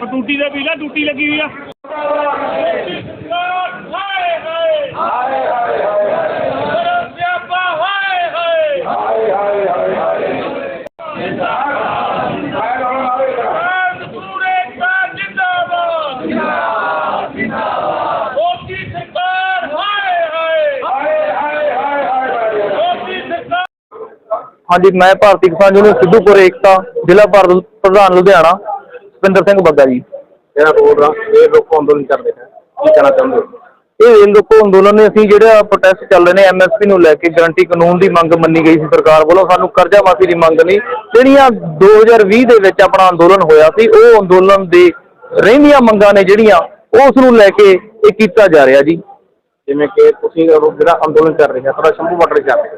ਉਹ ਟੂਟੀ ਦਾ ਪੀਲਾ, ਟੂਟੀ ਲੱਗੀ ਹੋਈ ਆ। ਹਾਂਜੀ, ਮੈਂ ਭਾਰਤੀ ਕਿਸਾਨ ਯੂਨੀਅਨ ਸਿੱਧੂਪੁਰ ਏਕਤਾ, ਜ਼ਿਲ੍ਹਾ ਭਾਰਤ, ਪ੍ਰਧਾਨ ਲੁਧਿਆਣਾ। ਸੁਪਿੰਦਰ ਸਿੰਘ ਬੱਗਾ ਜੀ। ਜਿਹੜਾ ਰੋਡ ਆ ਇਹ ਲੋਕ ਅੰਦੋਲਨ ਕਰਦੇ ਨੇ। ਕੀ ਕਹਿਣਾ ਚਾਹੁੰਦੇ ਹੋ? ਇਹ ਲੋਕੋ ਅੰਦੋਲਨ ਨੇ ਅਸੀਂ ਜਿਹੜਾ ਪ੍ਰੋਟੈਸਟ ਚੱਲ ਰਹੇ ਨੇ ਐਮਐਸਪੀ ਨੂੰ ਲੈ ਕੇ ਗਰੰਟੀ ਕਾਨੂੰਨ ਦੀ ਮੰਗ ਮੰਨੀ ਗਈ ਸੀ ਸਰਕਾਰ ਵੱਲੋਂ ਸਾਨੂੰ ਕਰਜ਼ਾ ਮਾਫੀ ਦੀ ਮੰਗ ਨਹੀਂ। ਜਿਹੜੀਆਂ 2020 ਦੇ ਵਿੱਚ ਆਪਣਾ ਅੰਦੋਲਨ ਹੋਇਆ ਸੀ ਉਹ ਅੰਦੋਲਨ ਦੇ ਰਹਿੰਦੀਆਂ ਮੰਗਾਂ ਨੇ ਜਿਹੜੀਆਂ ਉਸ ਨੂੰ ਲੈ ਕੇ ਇਹ ਕੀਤਾ ਜਾ ਰਿਹਾ ਜੀ। ਜਿਵੇਂ ਕਿ ਤੁਸੀਂ ਜਿਹੜਾ ਅੰਦੋਲਨ ਕਰ ਰਹੇ ਆ ਤੁਹਾਡਾ ਸ਼ੰਭੂ ਬਾਰਡਰ ਚੱਲ ਰਿਹਾ।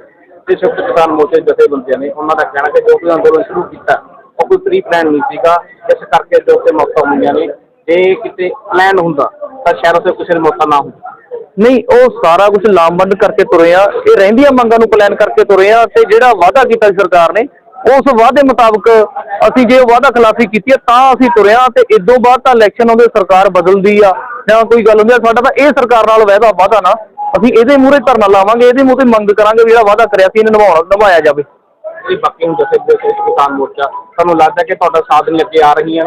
ਤੇ ਸੰਯੁਕਤ ਕਿਸਾਨ ਮੋਰਚੇ ਜਥੇਬੰਦੀਆਂ ਨੇ ਉਹਨਾਂ ਦਾ ਕਹਿਣਾ ਕਿ ਜੋ ਵੀ ਅੰਦੋਲਨ ਸ਼ੁਰੂ ਕੀਤਾ ਉਹ ਕੋਈ ਪ੍ਰੀ ਪਲਾਨ ਨਹੀਂ ਸੀਗਾ, ਇਸ ਕਰਕੇ ਜੋ ਕਿ ਮੌਤਾਂ ਹੋਈਆਂ ਨੇ, ਜੇ ਕਿਤੇ ਪਲਾਨ ਹੁੰਦਾ, ਤਾਂ ਸ਼ਾਇਦ ਉੱਥੇ ਕਿਸੇ ਦੀ ਮੌਤਾਂ ਨਾ ਹੁੰਦੀ ਨਹੀਂ, ਉਹ ਸਾਰਾ ਕੁਝ ਲਾਮਬੰਦ ਕਰਕੇ ਤੁਰੇ ਆ, ਇਹ ਰਹਿੰਦੀਆਂ ਮੰਗਾਂ ਨੂੰ ਪਲਾਨ ਕਰਕੇ ਤੁਰੇ ਆ, ਤੇ ਜਿਹੜਾ ਵਾਅਦਾ ਕੀਤਾ ਸੀ ਸਰਕਾਰ ਨੇ, ਉਸ ਵਾਅਦੇ ਮੁਤਾਬਕ ਅਸੀਂ ਜੇ ਉਹ ਵਾਅਦਾ ਖਿਲਾਫੀ ਕੀਤੀ ਤਾਂ ਅਸੀਂ ਤੁਰੇ ਆ, ਤੇ ਇਦੋਂ ਬਾਅਦ ਤਾਂ ਇਲੈਕਸ਼ਨ ਆਉਂਦੇ ਸਰਕਾਰ ਬਦਲਦੀ ਆ, ਜਾਂ ਕੋਈ ਗੱਲ ਹੁੰਦੀ ਆ, ਸਾਡਾ ਤਾਂ ਇਹ ਸਰਕਾਰ ਨਾਲ ਵਾਅਦਾ ਵਾਅਦਾ ਨਾ, ਅਸੀਂ ਇਹਦੇ ਮੂਹਰੇ ਧਰਨਾ ਲਾਵਾਂਗੇ, ਇਹਦੇ ਮੂਹਰੇ ਮੰਗ ਕਰਾਂਗੇ ਵੀ ਜਿਹੜਾ ਵਾਅਦਾ ਕਰਿਆ ਸੀ, ਇਹਨੂੰ ਨਿਭਾਉਣਾ ਨਿਭਾਇਆ ਜਾਵੇ। ਇਹ ਬਾਕੀ ਹੁਣ ਜਥੇ ਕਿਸਾਨ ਮੋਰਚਾ, ਤੁਹਾਨੂੰ ਲੱਗਦਾ ਕਿ ਤੁਹਾਡਾ ਸਾਥ ਨਹੀਂ ਅੱਗੇ ਆ ਰਹੀਆਂ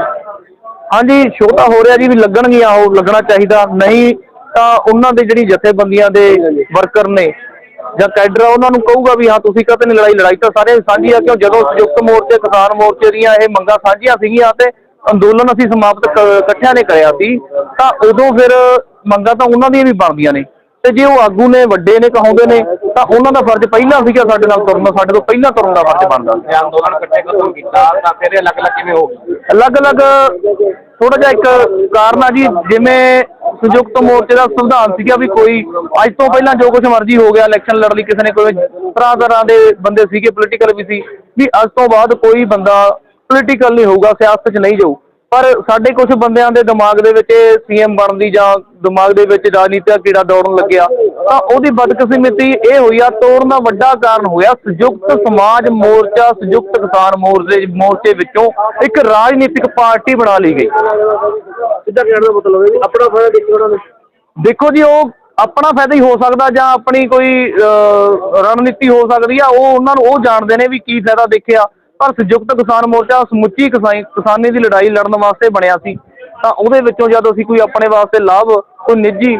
ਹਾਂਜੀ, ਸ਼ੋਅ ਤਾਂ ਹੋ ਰਿਹਾ ਜੀ ਵੀ ਲੱਗਣਗੀਆਂ, ਉਹ ਲੱਗਣਾ ਚਾਹੀਦਾ। ਨਹੀਂ ਤਾਂ ਉਹਨਾਂ ਦੇ ਜਿਹੜੀ ਜਥੇਬੰਦੀਆਂ ਦੇ ਵਰਕਰ ਨੇ ਜਾਂ ਕੈਡਰ ਆ, ਉਹਨਾਂ ਨੂੰ ਕਹੂਗਾ ਵੀ ਹਾਂ, ਤੁਸੀਂ ਕਹਤੇ ਨਹੀਂ ਲੜਾਈ? ਲੜਾਈ ਤਾਂ ਸਾਰੇ ਸਾਂਝੀ ਆ ਕਿਉਂ? ਜਦੋਂ ਸੰਯੁਕਤ ਮੋਰਚੇ, ਕਿਸਾਨ ਮੋਰਚੇ ਦੀਆਂ ਇਹ ਮੰਗਾਂ ਸਾਂਝੀਆਂ ਸੀਗੀਆਂ ਤੇ ਅੰਦੋਲਨ ਅਸੀਂ ਸਮਾਪਤ ਇਕੱਠਿਆਂ ਨੇ ਕਰਿਆ ਸੀ, ਤਾਂ ਉਦੋਂ ਫਿਰ ਮੰਗਾਂ ਤਾਂ ਉਹਨਾਂ ਦੀਆਂ ਵੀ ਬਣਦੀਆਂ ਨੇ। ਤੇ ਜੇ ਉਹ ਆਗੂ ਨੇ, ਵੱਡੇ ਨੇ, ਕਹਾਉਂਦੇ ਨੇ ਤਾਂ ਉਹਨਾਂ ਦਾ ਫਰਜ਼ ਪਹਿਲਾਂ ਸੀਗਾ ਸਾਡੇ ਨਾਲ ਤੁਰਨ ਦਾ ਸਾਡੇ ਤੋਂ ਪਹਿਲਾਂ ਤੁਰਨ ਦਾ ਫਰਜ਼ ਬਣਦਾ। ਸੀ ਅੰਦੋਲਨ ਇਕੱਠੇ ਖਤਮ ਕੀਤਾ? ਤਾਂ ਫਿਰ ਇਹ ਅਲੱਗ-ਅਲੱਗ ਕਿਵੇਂ ਹੋਊਗੀ ਅਲੱਗ-ਅਲੱਗ ਥੋੜਾ ਜਿਹਾ ਇੱਕ ਕਾਰਨ ਆ ਜੀ ਜਿਵੇਂ ਸੰਯੁਕਤ ਮੋਰਚੇ ਦਾ ਸੰਵਿਧਾਨ ਸੀਗਾ ਵੀ ਕੋਈ ਅੱਜ ਤੋਂ ਪਹਿਲਾਂ ਜੋ ਕੁਝ ਮਰਜ਼ੀ ਹੋ ਗਿਆ ਇਲੈਕਸ਼ਨ ਲੜ ਲਈ ਕਿਸੇ ਨੇ ਕੋਈ ਤਰ੍ਹਾਂ ਤਰ੍ਹਾਂ ਦੇ ਬੰਦੇ ਸੀਗੇ ਪੋਲੀਟੀਕਲ ਵੀ ਸੀ ਵੀ ਅੱਜ ਤੋਂ ਬਾਅਦ ਕੋਈ ਬੰਦਾ ਪੋਲੀਟੀਕਲ ਨਹੀਂ ਹੋਊਗਾ ਸਿਆਸਤ 'ਚ ਨਹੀਂ ਜਾਊ। ਪਰ ਸਾਡੇ ਕੁਝ ਬੰਦਿਆਂ ਦੇ ਦਿਮਾਗ ਦੇ ਵਿੱਚ ਸੀਐਮ ਬਣਨ ਦੀ ਜਾਂ ਦਿਮਾਗ ਦੇ ਵਿੱਚ ਰਾਜਨੀਤੀ ਦਾ ਕੀੜਾ ਦੌੜਨ ਲੱਗਿਆ ਤਾਂ ਉਹਦੀ ਬਦਕਿਸਮਤੀ ਇਹ ਹੋਈ ਆ ਤੋੜਨ ਦਾ ਵੱਡਾ ਕਾਰਨ ਹੋਇਆ ਸੰਯੁਕਤ ਸਮਾਜ ਮੋਰਚਾ ਸੰਯੁਕਤ ਕਿਸਾਨ ਮੋਰਚੇ ਮੋਰਚੇ ਵਿੱਚੋਂ ਇੱਕ ਰਾਜਨੀਤਿਕ ਪਾਰਟੀ ਬਣਾ ਲਈ ਗਈ। ਸਿੱਧਾ ਕਹਿਣ ਦਾ ਮਤਲਬ ਹੈ ਆਪਣਾ ਫਾਇਦਾ ਦੇਖੋ ਉਹਨਾਂ ਨੇ। ਦੇਖੋ ਜੀ ਉਹ ਆਪਣਾ ਫਾਇਦਾ ਹੀ ਹੋ ਸਕਦਾ ਜਾਂ ਆਪਣੀ ਕੋਈ ਰਣਨੀਤੀ ਹੋ ਸਕਦੀ ਆ ਉਹ ਉਹਨਾਂ ਨੂੰ ਉਹ ਜਾਣਦੇ ਨੇ ਵੀ ਕੀ ਫਾਇਦਾ ਦੇਖਿਆ। ਪਰ ਸੰਯੁਕਤ ਕਿਸਾਨ ਮੋਰਚਾ ਸਮੁੱਚੀ ਕਿਸਾਈ ਕਿਸਾਨੀ ਦੀ ਲੜਾਈ ਲੜਨ ਵਾਸਤੇ ਬਣਿਆ ਸੀ। ਤਾਂ ਉਹਦੇ ਵਿੱਚੋਂ ਜਦ ਅਸੀਂ ਕੋਈ ਆਪਣੇ ਵਾਸਤੇ ਲਾਭ ਕੋਈ ਨਿੱਜੀ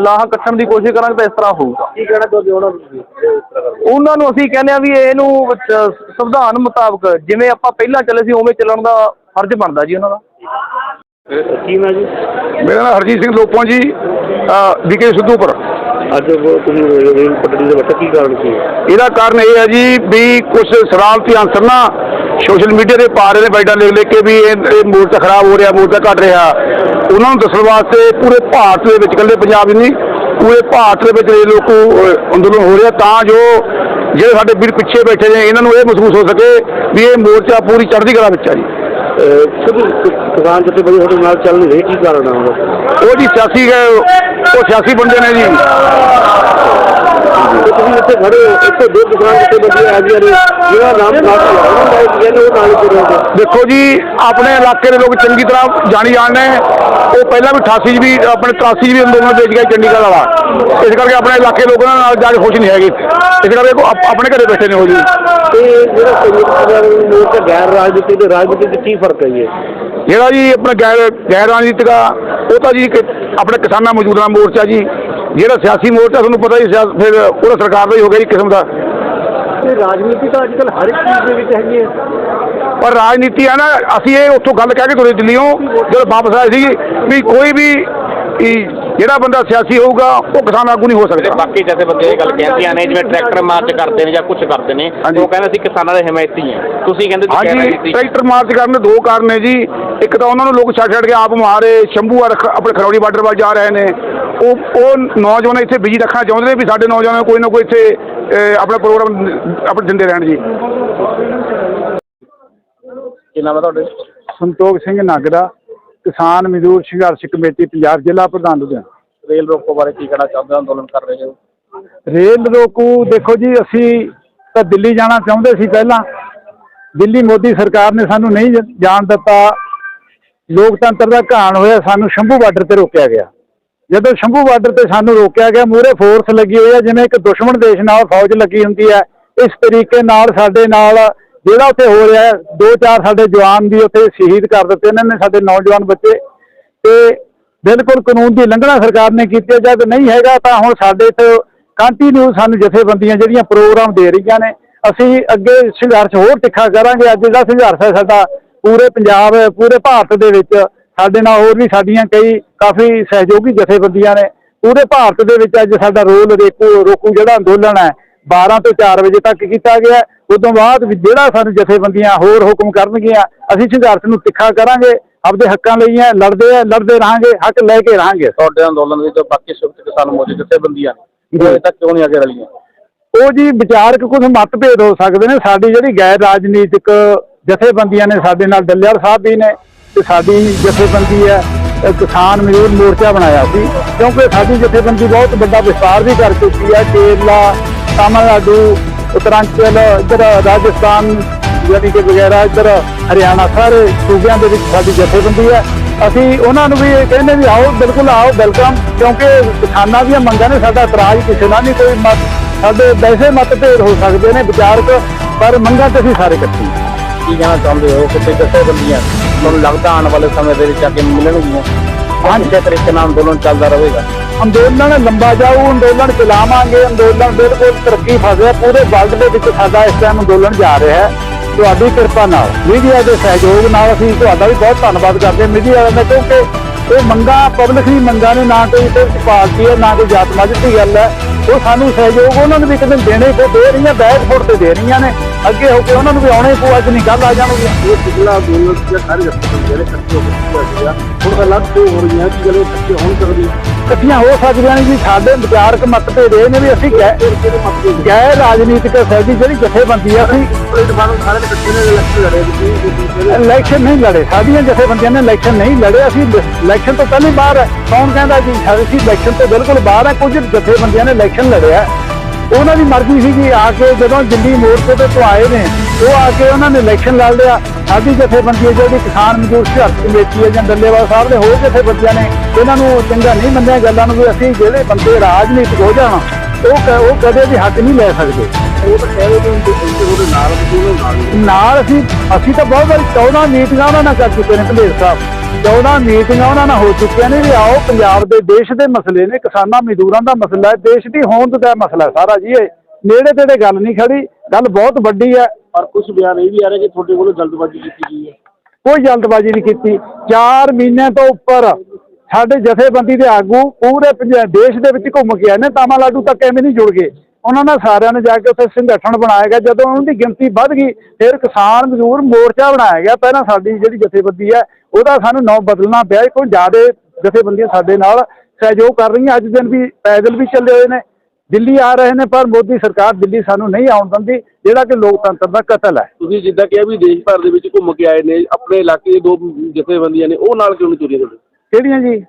ਲਾਹਾ ਕੱਟਣ ਦੀ ਕੋਸ਼ਿਸ਼ ਕਰਾਂਗੇ ਤਾਂ ਇਸ ਤਰ੍ਹਾਂ ਹੋਊਗਾ। ਕੀ ਕਹਿਣਾ ਚਾਹੁੰਦੇ ਹੋ ਉਹਨਾਂ ਨੂੰ ਤੁਸੀਂ? ਉਹਨਾਂ ਨੂੰ ਅਸੀਂ ਕਹਿੰਦੇ ਆ ਵੀ ਇਹਨੂੰ ਸੰਵਿਧਾਨ ਮੁਤਾਬਕ ਜਿਵੇਂ ਆਪਾਂ ਪਹਿਲਾਂ ਚੱਲੇ ਸੀ ਉਵੇਂ ਚੱਲਣ ਦਾ ਫਰਜ਼ ਬਣਦਾ ਜੀ ਉਹਨਾਂ ਦਾ। ਕੀ ਨਾ ਜੀ? ਮੇਰਾ ਨਾਮ ਹਰਜੀਤ ਸਿੰਘ ਲੋਪੋਂ ਜੀ ਵਿਕੇ ਸਿੱਧੂਪੁਰ। ਅੱਜ ਉਹ ਤੁਸੀਂ ਰੇਲ ਪਟੜੀ ਦੇ ਬੱਟਾ ਕੀ ਕਾਰਨ ਸੀ? ਇਹਦਾ ਕਾਰਨ ਇਹ ਹੈ ਜੀ ਵੀ ਕੁਝ ਸਰਾਲਤੀ ਅਨਸਰ ਨਾ ਸੋਸ਼ਲ ਮੀਡੀਆ ਤੇ ਪਾ ਰਹੇ ਨੇ ਬਾਈਡਾਂ ਲਿਖ ਲਿਖ ਕੇ ਵੀ ਇਹ ਇਹ ਮੋਰਚਾ ਖਰਾਬ ਹੋ ਰਿਹਾ ਮੋਰਚਾ ਘਟ ਰਿਹਾ। ਉਹਨਾਂ ਨੂੰ ਦੱਸਣ ਵਾਸਤੇ ਪੂਰੇ ਭਾਰਤ ਦੇ ਵਿੱਚ, ਇਕੱਲੇ ਪੰਜਾਬ ਹੀ ਨਹੀਂ, ਪੂਰੇ ਭਾਰਤ ਦੇ ਵਿੱਚ ਇਹ ਲੋਕ ਅੰਦੋਲਨ ਹੋ ਰਿਹਾ, ਤਾਂ ਜੋ ਜਿਹੜੇ ਸਾਡੇ ਵੀਰ ਪਿੱਛੇ ਬੈਠੇ ਨੇ, ਇਹਨਾਂ ਨੂੰ ਇਹ ਮਹਿਸੂਸ ਹੋ ਸਕੇ ਵੀ ਇਹ ਮੋਰਚਾ ਪੂਰੀ ਚੜ੍ਹਦੀ ਕਲਾ ਵਿੱਚ ਆ ਜੀ। ਸਭ ਕਿਸਾਨ ਜਥੇਬੰਦੀ ਬੜੀ ਤੁਹਾਡੇ ਨਾਲ ਚੱਲ ਨਹੀਂ ਰਹੇ, ਕੀ ਕਾਰਨ ਹੈ ਉਹਦਾ? ਉਹ ਜੀ ਸਿਆਸੀ ਗਏ ਉਹ ਸਿਆਸੀ ਬੰਦੇ ਨੇ ਜੀ। ਤੇ ਤੁਸੀਂ ਇੱਥੇ ਖੜੇ ਹੋ ਇੱਥੇ ਦੋ ਕਿਸਾਨ ਜਿੱਥੇ ਬੰਦੀਆਂ ਆ ਗਈਆਂ ਨੇ ਜਿਹੜਾ ਨਾਮ ਖਾਸ ਹੈ ਉਹਨਾਂ ਦਾ ਇੱਕ ਕਹਿੰਦੇ ਉਹ ਨਾਲ ਜੁੜੇ ਹੋਏ ਦੇਖੋ ਜੀ ਆਪਣੇ ਇਲਾਕੇ ਦੇ ਲੋਕ ਚੰਗੀ ਤਰ੍ਹਾਂ ਜਾਣੀ ਜਾਣਦੇ ਉਹ ਪਹਿਲਾਂ ਵੀ 88 ਚ ਵੀ ਆਪਣੇ 83 ਚ ਵੀ ਅੰਦੋਲਨ ਵੇਚ ਗਿਆ ਚੰਡੀਗੜ੍ਹ ਵਾਲਾ। ਇਸ ਕਰਕੇ ਆਪਣੇ ਇਲਾਕੇ ਲੋਕਾਂ ਨਾਲ ਜਾ ਕੇ ਖੁਸ਼ ਨਹੀਂ ਹੈਗੇ। ਇਸ ਕਰਕੇ ਆਪ- ਆਪਣੇ ਘਰੇ ਬੈਠੇ ਨੇ ਉਹ ਜੀ। ਤੇ ਜਿਹੜਾ ਸੰਯੁਕਤ ਮੋਰਚਾ ਗੈਰ ਰਾਜਨੀਤੀ ਤੇ ਰਾਜਨੀਤੀ ਚ ਕੀ ਫ਼ਰਕ ਹੈ ਇਹ ਜਿਹੜਾ ਜੀ ਆਪਣਾ ਗੈਰ ਗੈਰ ਰਾਜਨੀਤਿਕ ਉਹ ਤਾਂ ਜੀ ਆਪਣੇ ਕਿਸਾਨਾਂ ਮਜ਼ਦੂਰਾਂ ਮੋਰਚਾ ਜੀ। ਜਿਹੜਾ ਸਿਆਸੀ ਮੋਰਚਾ ਤੁਹਾਨੂੰ ਪਤਾ ਹੀ ਫਿਰ ਉਹਦਾ ਸਰਕਾਰ ਦਾ ਹੀ ਹੋ ਗਿਆ ਜੀ ਕਿਸਮ ਦਾ। ਤੇ ਰਾਜਨੀਤੀ ਤਾਂ ਅੱਜ ਕੱਲ ਹਰ ਇੱਕ ਚੀਜ਼ ਦੇ ਵਿੱਚ ਹੈਗੀ ਹੈ। ਪਰ ਰਾਜਨੀਤੀ ਆ ਨਾ ਅਸੀਂ ਇਹ ਉੱਥੋਂ ਗੱਲ ਕਹਿ ਕੇ ਤੁਰੇ ਦਿੱਲੀੋਂ ਜਦੋਂ ਵਾਪਸ ਆਏ ਸੀ ਵੀ ਕੋਈ ਵੀ ਜਿਹੜਾ ਬੰਦਾ ਸਿਆਸੀ ਹੋਊਗਾ ਉਹ ਕਿਸਾਨ ਆਗੂ ਨਹੀਂ ਹੋ ਸਕਦਾ। ਬਾਕੀ ਜਥੇਬੰਦੀਆਂ ਇਹ ਗੱਲ ਕਹਿੰਦੀਆਂ ਨੇ ਜਿਵੇਂ ਟਰੈਕਟਰ ਮਾਰਚ ਕਰਦੇ ਨੇ ਜਾਂ ਕੁਝ ਕਰਦੇ ਨੇ। ਉਹ ਕਹਿੰਦੇ ਸੀ ਕਿਸਾਨਾਂ ਦੇ ਹਮਾਇਤੀ ਆ। ਤੁਸੀਂ ਕਹਿੰਦੇ ਹਾਂਜੀ ਟਰੈਕਟਰ ਮਾਰਚ ਕਰਨ ਦੇ ਦੋ ਕਾਰਨ ਨੇ ਜੀ। ਇੱਕ ਤਾਂ ਉਹਨਾਂ ਨੂੰ ਲੋਕ ਛੱਡ ਛੱਡ ਕੇ ਆਪ ਮਾਰੇ ਸ਼ੰਭੂ ਆਪਣੇ ਖਰੌੜੀ ਬਾਰਡਰ ਵੱਲ ਜਾ ਰਹੇ ਨੇ। ਉਹ ਉਹ ਨੌਜਵਾਨ ਇੱਥੇ ਬਿਜ਼ੀ ਰੱਖਣਾ ਚਾਹੁੰਦੇ ਨੇ ਵੀ ਸਾਡੇ ਨੌਜਵਾਨ ਨੂੰ ਕੋਈ ਨਾ ਕੋਈ ਇੱਥੇ ਆਪਣਾ ਪ੍ਰੋਗਰਾਮ ਆਪਣੇ ਦਿੰਦੇ ਰਹਿਣ ਜੀ। ਕੀ ਨਾਮ ਹੈ ਤੁਹਾਡੇ? ਸੰਤੋਖ ਸਿੰਘ ਨਾਗਰਾ ਕਿਸਾਨ ਮਜ਼ਦੂਰ ਸੰਘਰਸ਼ ਕਮੇਟੀ ਪੰਜਾਬ ਜ਼ਿਲ੍ਹਾ ਪ੍ਰਧਾਨ ਲੁਧਿਆਣਾ। ਰੇਲ ਰੋਕੋ ਬਾਰੇ ਕੀ ਕਹਿਣਾ ਚਾਹੁੰਦੇ ਹੋ? ਅੰਦੋਲਨ ਕਰ ਰਹੇ ਹੋ। ਰੇਲ ਰੋਕੂ ਦੇਖੋ ਜੀ ਅਸੀਂ ਤਾਂ ਦਿੱਲੀ ਜਾਣਾ ਚਾਹੁੰਦੇ ਸੀ ਪਹਿਲਾਂ। ਦਿੱਲੀ ਮੋਦੀ ਸਰਕਾਰ ਨੇ ਸਾਨੂੰ ਨਹੀਂ ਜਾਣ ਦਿੱਤਾ। ਲੋਕਤੰਤਰ ਦਾ ਘਾਣ ਹੋਇਆ ਸਾਨੂੰ ਸ਼ੰਭੂ ਬਾਰਡਰ ਤੇ ਰੋਕਿਆ ਗਿਆ। ਜਦੋਂ ਸ਼ੰਭੂ ਬਾਰਡਰ ਤੇ ਸਾਨੂੰ ਰੋਕਿਆ ਗਿਆ ਮੂਰੇ ਫੋਰਸ ਲੱਗੀ ਹੋਈ ਹੈ ਜਿਵੇਂ ਇੱਕ ਦੁਸ਼ਮਣ ਦੇਸ਼ ਨਾਲ ਫੌਜ ਲੱਗੀ ਹੁੰਦੀ ਹੈ। ਇਸ ਤਰੀਕੇ ਨਾਲ ਸਾਡੇ ਨਾਲ ਜਿਹੜਾ ਉੱਥੇ ਹੋ ਰਿਹਾ ਹੈ, ਦੋ ਚਾਰ ਸਾਡੇ ਜਵਾਨ ਵੀ ਉੱਥੇ ਸ਼ਹੀਦ ਕਰ ਦਿੱਤੇ ਇਹਨਾਂ ਨੇ ਸਾਡੇ ਨੌਜਵਾਨ ਬੱਚੇ। ਤੇ ਬਿਲਕੁਲ ਕਾਨੂੰਨ ਦੀ ਲੰਘਣਾ ਸਰਕਾਰ ਨੇ ਕੀਤੀ ਹੈ। ਜਦ ਨਹੀਂ ਹੈਗਾ ਤਾਂ ਹੁਣ ਸਾਡੇ ਇੱਥੇ ਕੰਟੀਨਿਊ ਸਾਨੂੰ ਜਥੇਬੰਦੀਆਂ ਜਿਹੜੀਆਂ ਪ੍ਰੋਗਰਾਮ ਦੇ ਰਹੀਆਂ ਨੇ ਅਸੀਂ ਅੱਗੇ ਸੰਘਰਸ਼ ਹੋਰ ਤਿੱਖਾ ਕਰਾਂਗੇ। ਅੱਜ ਦਾ ਸੰਘਰਸ਼ ਹੈ ਸਾਡਾ ਪੂਰੇ ਪੰਜਾਬ ਪੂਰੇ ਭਾਰਤ ਦੇ ਵਿੱਚ। ਸਾਡੇ ਨਾਲ ਹੋਰ ਵੀ ਸਾਡੀਆਂ ਕਈ ਕਾਫੀ ਸਹਿਯੋਗੀ ਜਥੇਬੰਦੀਆਂ ਨੇ। ਪੂਰੇ ਭਾਰਤ ਦੇ ਵਿੱਚ ਅੱਜ ਸਾਡਾ ਰੋਲ ਰੇਕੂ ਰੋਕੂ ਜਿਹੜਾ ਅੰਦੋਲਨ ਹੈ 12 ਤੋਂ 4 ਵਜੇ ਤੱਕ ਕੀਤਾ ਗਿਆ। ਉਦੋਂ ਬਾਅਦ ਜਿਹੜਾ ਸਾਨੂੰ ਜਥੇਬੰਦੀਆਂ ਹੋਰ ਹੁਕਮ ਕਰਨਗੀਆਂ ਅਸੀਂ ਸੰਘਰਸ਼ ਨੂੰ ਤਿੱਖਾ ਕਰਾਂਗੇ ਆਪਦੇ ਹੱਕਾਂ ਲਈ ਹੈ ਲੜਦੇ ਆ ਲੜਦੇ ਰਹਾਂਗੇ ਹੱਕ ਲੈ ਕੇ ਰਹਾਂਗੇ। ਤੁਹਾਡੇ ਅੰਦੋਲਨ ਵਿੱਚ ਬਾਕੀ ਸੰਯੁਕਤ ਕਿਸਾਨ ਮੋਰਚੇ ਜਥੇਬੰਦੀਆਂ ਅਜੇ ਤੱਕ ਕਿਉਂ ਨਹੀਂ ਅੱਗੇ ਰਲੀਆਂ? ਉਹ ਜੀ ਵਿਚਾਰਕ ਕੁਝ ਮਤਭੇਦ ਹੋ ਸਕਦੇ ਨੇ। ਸਾਡੀ ਜਿਹੜੀ ਗੈਰ ਰਾਜਨੀਤਿਕ ਜਥੇਬੰਦੀਆਂ ਨੇ ਸਾਡੇ ਨਾਲ ਡੱਲੇਵਾਲ ਸਾਹਿਬ ਵੀ ਨੇ ਤੇ ਸਾਡੀ ਜਥੇਬੰਦੀ ਹੈ ਕਿਸਾਨ ਮਜ਼ਦੂਰ ਮੋਰਚਾ ਬਣਾਇਆ ਸੀ। ਕਿਉਂਕਿ ਸਾਡੀ ਜਥੇਬੰਦੀ ਬਹੁਤ ਵੱਡਾ ਵਿਸਤਾਰ ਵੀ ਕਰ ਚੁੱਕੀ ਹੈ। ਕੇਰਲਾ, ਤਾਮਿਲਨਾਡੂ, ਉੱਤਰਾਂਚਲ, ਇੱਧਰ ਰਾਜਸਥਾਨ ਯਾਨੀ ਕਿ ਵਗੈਰਾ, ਇੱਧਰ ਹਰਿਆਣਾ, ਸਾਰੇ ਸੂਬਿਆਂ ਦੇ ਵਿੱਚ ਸਾਡੀ ਜਥੇਬੰਦੀ ਹੈ। ਅਸੀਂ ਉਹਨਾਂ ਨੂੰ ਵੀ ਇਹ ਕਹਿੰਦੇ ਵੀ ਆਓ, ਬਿਲਕੁਲ ਆਓ, ਵੈਲਕਮ, ਕਿਉਂਕਿ ਕਿਸਾਨਾਂ ਦੀਆਂ ਮੰਗਾਂ ਨੇ ਸਾਡਾ ਇਤਰਾਜ਼, ਕਿਸੇ ਨਾਲ ਨਹੀਂ, ਕੋਈ ਮਤ, ਸਾਡੇ ਵੈਸੇ ਮਤਭੇਦ ਹੋ ਸਕਦੇ ਨੇ ਵਿਚਾਰਕ, ਪਰ ਮੰਗਾਂ ਤੇ ਅਸੀਂ ਸਾਰੇ ਇਕੱਠੇ ਕੀ ਕਹਿਣਾ ਚਾਹੁੰਦੇ ਹੋ? ਕਿ ਜਥੇਬੰਦੀਆਂ? ਤੁਹਾਨੂੰ ਲੱਗਦਾ ਆਉਣ ਵਾਲੇ ਸਮੇਂ ਦੇ ਵਿੱਚ ਅੱਗੇ ਮਿਲਣਗੀਆਂ? ਹਾਂ ਇਸੇ ਤਰੀਕੇ ਨਾਲ ਅੰਦੋਲਨ ਚੱਲਦਾ ਰਹੇਗਾ। ਅੰਦੋਲਨ ਲੰਬਾ ਜਾਊ, ਅੰਦੋਲਨ ਚਲਾਵਾਂਗੇ, ਅੰਦੋਲਨ ਬਿਲਕੁਲ ਤਰੱਕੀ ਫਸਿਆ ਪੂਰੇ ਵਰਲਡ ਦੇ ਵਿੱਚ ਸਾਡਾ ਇਸ ਟਾਈਮ ਅੰਦੋਲਨ ਜਾ ਰਿਹਾ ਹੈ। ਤੁਹਾਡੀ ਕਿਰਪਾ ਨਾਲ ਮੀਡੀਆ ਦੇ ਸਹਿਯੋਗ ਨਾਲ ਅਸੀਂ ਤੁਹਾਡਾ ਵੀ ਬਹੁਤ ਧੰਨਵਾਦ ਕਰਦੇ ਹਾਂ ਮੀਡੀਆ ਵਾਲਿਆਂ ਦਾ, ਕਿਉਂਕਿ ਇਹ ਮੰਗਾਂ ਪਬਲਿਕ ਦੀ ਮੰਗਾਂ ਨੇ, ਨਾ ਕੋਈ ਕੋਈ ਪਾਰਟੀ ਹੈ, ਨਾ ਕੋਈ ਜਾਤ ਮੱਝ ਦੀ ਗੱਲ ਹੈ। ਉਹ ਸਾਨੂੰ ਸਹਿਯੋਗ ਉਹਨਾਂ ਨੂੰ ਵੀ ਇੱਕ ਦਿਨ ਦੇਣੇ ਤੇ ਦੇ ਰਹੀਆਂ ਬੈਕ ਫੁੱਟ ਤੇ ਦੇ ਰਹੀਆਂ ਨੇ। ਅੱਗੇ ਹੋ ਕੇ ਉਹਨਾਂ ਨੂੰ ਵੀ ਆਉਣੇ ਪਊ ਅੱਜ ਨਹੀਂ ਕੱਲ ਆ ਜਾਣਗੇ। ਇਹ ਪਿਛਲਾ ਅੰਦੋਲਨ ਦੇ ਸਾਰੇ ਜਿਹੜੇ ਇਕੱਠੇ ਹੋ ਕੇ ਸੀਗਾ ਹੁਣ ਤਾਂ ਲੱਗ ਹੋ ਰਹੀਆਂ ਕਿ ਜਦੋਂ ਇਕੱਠੇ ਹੋਣ ਸਕਦੇ ਇਕੱਠੀਆਂ ਹੋ ਸਕਦੀਆਂ ਨੇ ਜੀ ਸਾਡੇ ਵਿਚਾਰਕ ਮਤਭੇਦ ਇਹ ਨੇ ਵੀ ਅਸੀਂ ਗੈ- ਗੈਰ ਰਾਜਨੀਤਿਕ ਸਾਡੀ ਜਿਹੜੀ ਜਥੇਬੰਦੀ ਆ ਅਸੀਂ ਇਲੈਕਸ਼ਨ ਨਹੀਂ ਲੜੇ ਸਾਡੀਆਂ ਜਥੇਬੰਦੀਆਂ ਨੇ ਇਲੈਕਸ਼ਨ ਨਹੀਂ ਲੜੇ ਅਸੀਂ ਇਲੈਕਸ਼ਨ ਤੋਂ ਪਹਿਲਾਂ ਬਾਹਰ ਹੈ ਕੌਣ ਕਹਿੰਦਾ ਜੀ ਅਸੀਂ ਇਲੈਕਸ਼ਨ ਤੋਂ ਬਿਲਕੁਲ ਬਾਹਰ ਹੈ ਕੁਝ ਜਥੇਬੰਦੀਆਂ ਨੇ ਇਲੈਕਸ਼ਨ ਲੜਿਆ। ਉਹਨਾਂ ਦੀ ਮਰਜ਼ੀ ਸੀ ਕਿ ਆ ਕੇ ਜਦੋਂ ਦਿੱਲੀ ਮੋਰਚੇ ਤੇ ਤੋਂ ਆਏ ਨੇ ਉਹ ਆ ਕੇ ਉਹਨਾਂ ਨੇ ਇਲੈਕਸ਼ਨ ਲੜ ਲਿਆ। ਸਾਡੀ ਜਥੇਬੰਦੀ ਜਿਹੜੀ ਕਿਸਾਨ ਮਜ਼ਦੂਰ ਸੰਘਰਸ਼ ਕਮੇਟੀ ਹੈ ਜਾਂ ਡੱਲੇਵਾਲ ਸਾਹਿਬ ਦੇ ਹੋਰ ਜਥੇਬੰਦੀਆਂ ਨੇ ਇਹਨਾਂ ਨੂੰ ਚੰਗਾ ਨਹੀਂ ਮੰਨਿਆ ਗੱਲਾਂ ਨੂੰ ਵੀ ਅਸੀਂ ਜਿਹੜੇ ਬੰਦੇ ਰਾਜਨੀਤਿਕ ਹੋ ਜਾਣ ਉਹ ਉਹ ਕਦੇ ਵੀ ਹੱਕ ਨਹੀਂ ਲੈ ਸਕਦੇ। ਨਾਲ ਅਸੀਂ ਅਸੀਂ ਤਾਂ ਬਹੁਤ ਵਾਰੀ 14 ਮੀਟਿੰਗਾਂ ਉਹਨਾਂ ਨਾਲ ਕਰ ਚੁੱਕੇ ਨੇ ਭਲੇਰ ਸਾਹਿਬ। 14 ਮੀਟਿੰਗਾਂ ਉਹਨਾਂ ਨਾਲ ਹੋ ਚੁੱਕੀਆਂ ਨੇ ਵੀ ਆਓ ਪੰਜਾਬ ਦੇ ਦੇਸ਼ ਦੇ ਮਸਲੇ ਨੇ ਕਿਸਾਨਾਂ ਮਜ਼ਦੂਰਾਂ ਦਾ ਮਸਲਾ ਹੈ ਦੇਸ਼ ਦੀ ਹੋਂਦ ਦਾ ਮਸਲਾ ਸਾਰਾ ਜੀ ਇਹ। ਨੇੜੇ ਤੇੜੇ ਗੱਲ ਨਹੀਂ ਖੜੀ ਗੱਲ ਬਹੁਤ ਵੱਡੀ ਹੈ। ਪਰ ਕੁਝ ਬਿਆਨ ਇਹ ਵੀ ਆ ਰਿਹਾ ਕਿ ਤੁਹਾਡੇ ਕੋਲੋਂ ਜਲਦਬਾਜ਼ੀ ਕੀਤੀ ਗਈ ਹੈ। ਕੋਈ ਜਲਦਬਾਜ਼ੀ ਨਹੀਂ ਕੀਤੀ। 4 ਮਹੀਨੇ ਤੋਂ ਉੱਪਰ ਸਾਡੇ ਜਥੇਬੰਦੀ ਦੇ ਆਗੂ ਪੂਰੇ ਦੇਸ਼ ਦੇ ਵਿੱਚ ਘੁੰਮ ਕੇ ਆਏ ਨੇ ਤਾਮਿਲਨਾਡੂ ਤੱਕ ਐਵੇਂ ਨਹੀਂ ਜੁੜ ਗਏ। ਉਹਨਾਂ ਨੇ ਸਾਰਿਆਂ ਨੇ ਜਾ ਕੇ ਉੱਥੇ ਸੰਗਠਨ ਬਣਾਇਆ ਗਿਆ। ਜਦੋਂ ਉਹਨਾਂ ਦੀ ਗਿਣਤੀ ਵੱਧ ਗਈ ਫਿਰ ਕਿਸਾਨ ਮਜ਼ਦੂਰ ਮੋਰਚਾ ਬਣਾਇਆ ਗਿਆ। ਪਹਿਲਾਂ ਸਾਡੀ ਜਿਹੜੀ ਜਥੇਬੰਦੀ ਹੈ ਉਹਦਾ ਸਾਨੂੰ ਨਾਂ ਬਦਲਣਾ ਪਿਆ ਕੋਈ ਜ਼ਿਆਦਾ ਜਥੇਬੰਦੀਆਂ ਸਾਡੇ ਨਾਲ ਸਹਿਯੋਗ ਕਰ ਰਹੀਆਂ। ਅੱਜ ਦਿਨ ਵੀ ਪੈਦਲ ਵੀ ਚੱਲੇ ਹੋਏ ਨੇ। ਦਿੱਲੀ ਆ ਰਹੇ ਨੇ ਪਰ ਮੋਦੀ ਸਰਕਾਰ ਦਿੱਲੀ ਸਾਨੂੰ ਨਹੀਂ ਆਉਣ ਦਿੰਦੀ ਜਿਹੜਾ ਕਿ ਲੋਕਤੰਤਰ ਦਾ ਕਤਲ ਹੈ। ਤੁਸੀਂ ਜਿੱਦਾਂ ਕਿਹਾ ਵੀ ਦੇਸ਼ ਭਰ ਦੇ ਵਿੱਚ ਘੁੰਮ ਕੇ ਆਏ ਨੇ ਆਪਣੇ ਇਲਾਕੇ ਦੇ ਦੋ ਜਥੇਬੰਦੀਆਂ ਨੇ ਉਹ ਨਾਲ ਕਿਉਂ ਨਹੀਂ ਤੁਰੀਆਂ ਤੁਹਾਡੇ? ਕਿਹੜੀਆਂ ਜੀ?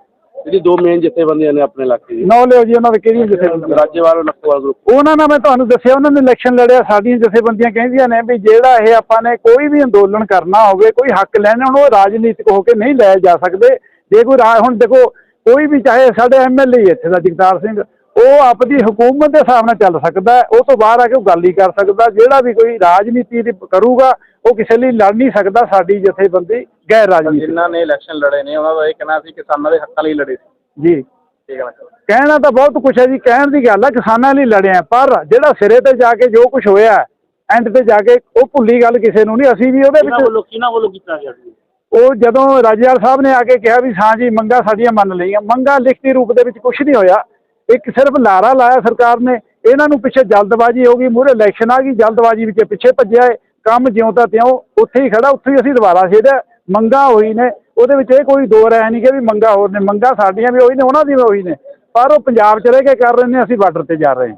ਜਿਹੜੀ ਦੋ ਮੇਨ ਜਥੇਬੰਦੀਆਂ ਨੇ ਆਪਣੇ ਇਲਾਕੇ ਦੀ। ਨੌ ਲਿਓ ਜੀ ਉਹਨਾਂ ਦੇ ਕਿਹੜੀਆਂ ਜਥੇਬੰਦੀਆਂ? ਰਾਜੇਵਾਲ ਨਕਵਾਲ ਗਰੁੱਪ ਉਹਨਾਂ ਨਾਲ ਮੈਂ ਤੁਹਾਨੂੰ ਦੱਸਿਆ ਉਹਨਾਂ ਨੇ ਇਲੈਕਸ਼ਨ ਲੜਿਆ ਸਾਡੀਆਂ ਜਥੇਬੰਦੀਆਂ ਕਹਿੰਦੀਆਂ ਨੇ ਵੀ ਜਿਹੜਾ ਇਹ ਆਪਾਂ ਨੇ ਕੋਈ ਵੀ ਅੰਦੋਲਨ ਕਰਨਾ ਹੋਵੇ ਕੋਈ ਹੱਕ ਲੈਣਾ ਹੁਣ ਉਹ ਰਾਜਨੀਤਿਕ ਹੋ ਕੇ ਨਹੀਂ ਲੈ ਜਾ ਸਕਦੇ। ਜੇ ਕੋਈ ਹੁਣ ਦੇਖੋ ਕੋਈ ਵੀ ਚਾਹੇ ਸਾਡੇ ਐਮਐਲਏ ਇੱਥੇ ਦਾ ਜਗਤਾਰ ਸਿੰਘ ਉਹ ਆਪਣੀ ਹਕੂਮਤ ਦੇ ਹਿਸਾਬ ਨਾਲ ਚੱਲ ਸਕਦਾ ਹੈ। ਉਹ ਤੋਂ ਬਾਹਰ ਆ ਕੇ ਉਹ ਗੱਲ ਹੀ ਕਰ ਸਕਦਾ ਜਿਹੜਾ ਵੀ ਕੋਈ ਰਾਜਨੀਤੀ ਦੀ ਕਰੂਗਾ ਉਹ ਕਿਸੇ ਲਈ ਲੜ ਨਹੀਂ ਸਕਦਾ ਸਾਡੀ ਜਥੇਬੰਦੀ ਗੈਰ ਰਾਜਨੀਤਿਕ ਜਿਨ੍ਹਾਂ ਨੇ ਇਲੈਕਸ਼ਨ ਲੜੇ ਨੇ ਉਹਨਾਂ ਦਾ ਇਹ ਕਹਿਣਾ ਸੀ ਕਿਸਾਨਾਂ ਦੇ ਹੱਕਾਂ ਲਈ ਲੜੇ ਸੀ। ਜੀ। ਠੀਕ ਹੈ ਨਾ ਕਹਿਣਾ ਤਾਂ ਬਹੁਤ ਕੁਛ ਹੈ ਜੀ ਕਹਿਣ ਦੀ ਗੱਲ ਹੈ ਕਿਸਾਨਾਂ ਲਈ ਲੜਿਆ ਪਰ ਜਿਹੜਾ ਸਿਰੇ ਤੇ ਜਾ ਕੇ ਜੋ ਕੁਝ ਹੋਇਆ ਐਂਡ ਤੇ ਜਾ ਕੇ ਉਹ ਭੁੱਲੀ ਗੱਲ ਕਿਸੇ ਨੂੰ ਨਹੀਂ ਅਸੀਂ ਵੀ ਉਹਦੇ ਵਿੱਚ ਵੱਲੋਂ ਕਿਹਨਾਂ ਵੱਲੋਂ ਕੀਤਾ ਗਿਆ ਸੀ? ਉਹ ਜਦੋਂ ਰਾਜੇਵਾਲ ਸਾਹਿਬ ਨੇ ਆ ਕੇ ਕਿਹਾ ਵੀ ਹਾਂ ਜੀ ਮੰਗਾਂ ਸਾਡੀਆਂ ਮੰਨ ਲਈਆਂ। ਮੰਗਾਂ ਲਿਖਤੀ ਰੂਪ ਦੇ ਵਿੱਚ ਕੁਝ ਨਹੀਂ ਹੋਇਆ। ਇੱਕ ਸਿਰਫ ਲਾਰਾ ਲਾਇਆ ਸਰਕਾਰ ਨੇ, ਇਹਨਾਂ ਨੂੰ ਪਿੱਛੇ ਜਲਦਬਾਜ਼ੀ ਹੋ ਗਈ, ਮੂਹਰੇ ਇਲੈਕਸ਼ਨ ਆ ਗਈ, ਜਲਦਬਾਜ਼ੀ ਵਿੱਚ ਪਿੱਛੇ ਭੱਜਿਆ ਏ ਕੰਮ ਜਿਉਂ ਤਾਂ ਤਿਉਂ ਉੱਥੇ ਹੀ ਖੜਾ, ਉੱਥੇ ਹੀ ਅਸੀਂ ਦੁਬਾਰਾ ਛੇੜਿਆ ਮੰਗਾਂ ਹੋਈ ਨੇ, ਉਹਦੇ ਵਿੱਚ ਇਹ ਕੋਈ ਦੋ ਰਹਿ ਨਹੀਂ ਕਿ ਵੀ ਮੰਗਾਂ ਹੋਰ ਨੇ, ਮੰਗਾਂ ਸਾਡੀਆਂ ਵੀ ਉਹੀ ਨੇ, ਉਹਨਾਂ ਦੀ ਵੀ ਉਹੀ ਨੇ, ਪਰ ਉਹ ਪੰਜਾਬ ਚ ਰਹਿ ਕੇ ਕਰ ਰਹੇ ਨੇ, ਅਸੀਂ ਬਾਰਡਰ ਤੇ ਜਾ ਰਹੇ ਹਾਂ।